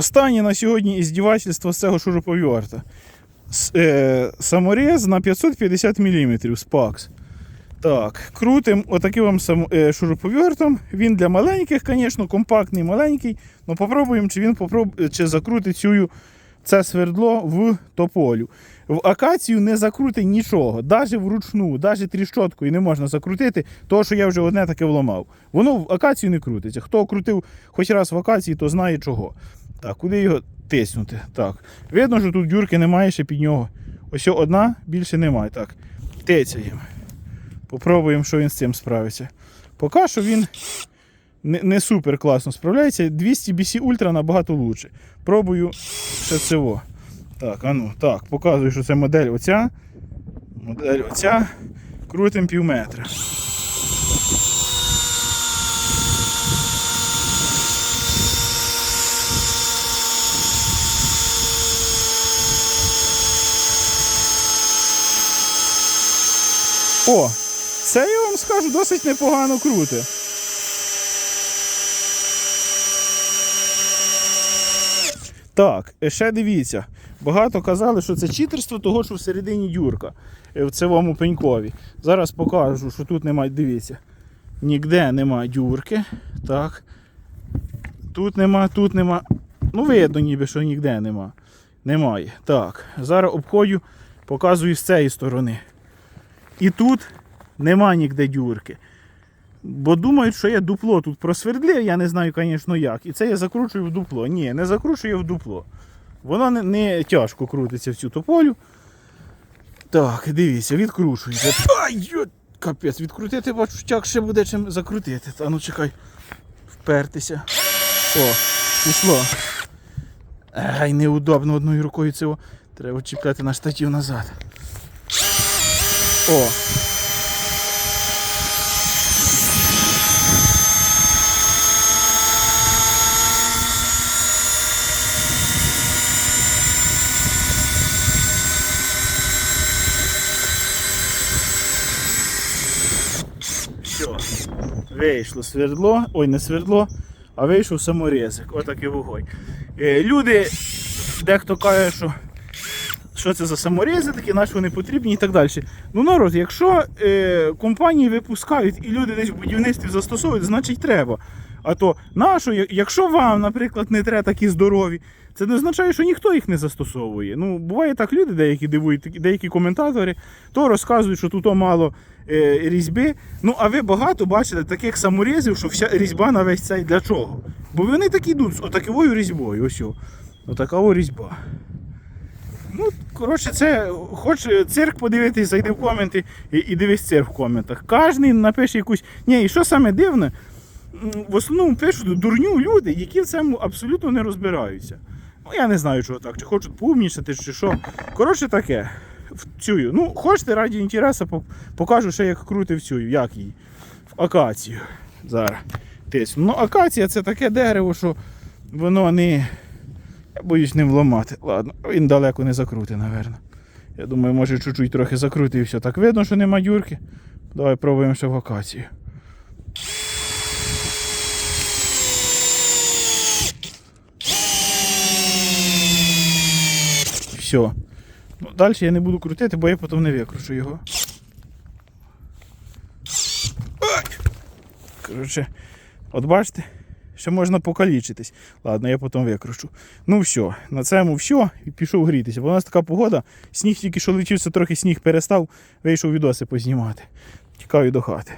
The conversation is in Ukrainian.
Останнє на сьогодні іздівательство з цього шуруповерта. Е, саморез на 550 мм спакс. Так, крутим отаким е, шуруповертом. Він для маленьких, звісно, компактний, маленький. Ну попробуємо, чи він попроб... чи закрутить цю, це свердло в тополю. В акацію не закрутить нічого, навіть вручну, навіть тріщоткою не можна закрутити, тому що я вже одне таке вломав. Воно в акацію не крутиться. Хто крутив хоч раз в акації, то знає чого. Так, куди його тиснути? Так. Видно, що тут дюрки немає ще під нього. Ось одна, більше немає. Так. Тицяємо. Попробуємо, що він з цим справиться. Поки що він не, не супер класно справляється. 200 BC Ultra набагато лучше. Пробую ще цього. Так, а ну, так, показую, що це модель оця. Модель оця. Крутим пів метра. О, це я вам скажу досить непогано круте. Так, е, ще дивіться. Багато казали, що це читерство того, що всередині дюрка е, в цьому пенькові. Зараз покажу, що тут немає, дивіться. Ніде нема дюрки. Так. Тут нема, тут нема. Ну, видно, ніби, що ніде нема. Немає. Так, зараз обходю, показую з цієї сторони. І тут нема ніде дюрки. Бо думають, що я дупло тут просвердлив, я не знаю, звісно, як. І це я закручую в дупло. Ні, не закручую в дупло. Воно не, не тяжко крутиться в цю тополю. Так, дивіться, відкручується. Ай, капець, відкрутити бачу, тягше буде чим закрутити. Та ну чекай, впертися. О, пішло. Ай, неудобно одною рукою цього. Треба чіпляти на штатів назад. О, Все. Вийшло свердло, ой, не свердло, а вийшов саморезик. Отакий вогонь. Е, люди, дехто каже, що, що це за саморези такі, наші вони потрібні і так далі. Ну, народ, якщо е, компанії випускають і люди десь в будівництві застосовують, значить треба. А то я- якщо вам, наприклад, не треба такі здорові, це не означає, що ніхто їх не застосовує. Ну, буває так, люди деякі дивують, деякі коментатори, то розказують, що тут о, е, різьби. Ну, а ви багато бачите таких саморізів, що вся різьба на весь цей для чого? Бо вони так йдуть з отаковою різьбою. Ось. о. Отакова різьба. Коротше, це хоч цирк подивитись, зайди в коменти і, і дивись цирк в коментах. Кожний напише якусь. Ні, і що саме дивне, в основному пишуть дурню люди, які в цьому абсолютно не розбираються. Ну, я не знаю, чого так, чи хочуть поумнішати, чи що. Коротше таке. В цю. Ну, хочете раді інтересу, покажу ще, як крутив цю, як її. В акацію. Зараз. Тисну. Ну, акація це таке дерево, що воно не. Боюсь ним вламати. Ладно, він далеко не закрутить, напевно. Я думаю, може чуть-чуть трохи закрути і все. Так видно, що нема дюрки. Давай пробуємо ще в акацію. Все. Ну, далі я не буду крутити, бо я потім не викручу його. Коротше, от бачите, ще можна покалічитись. Ладно, я потім викручу. Ну все, на цьому все. І пішов грітися. Бо у нас така погода. Сніг тільки що летівся, трохи сніг перестав, вийшов відоси познімати. Тікаю до хати.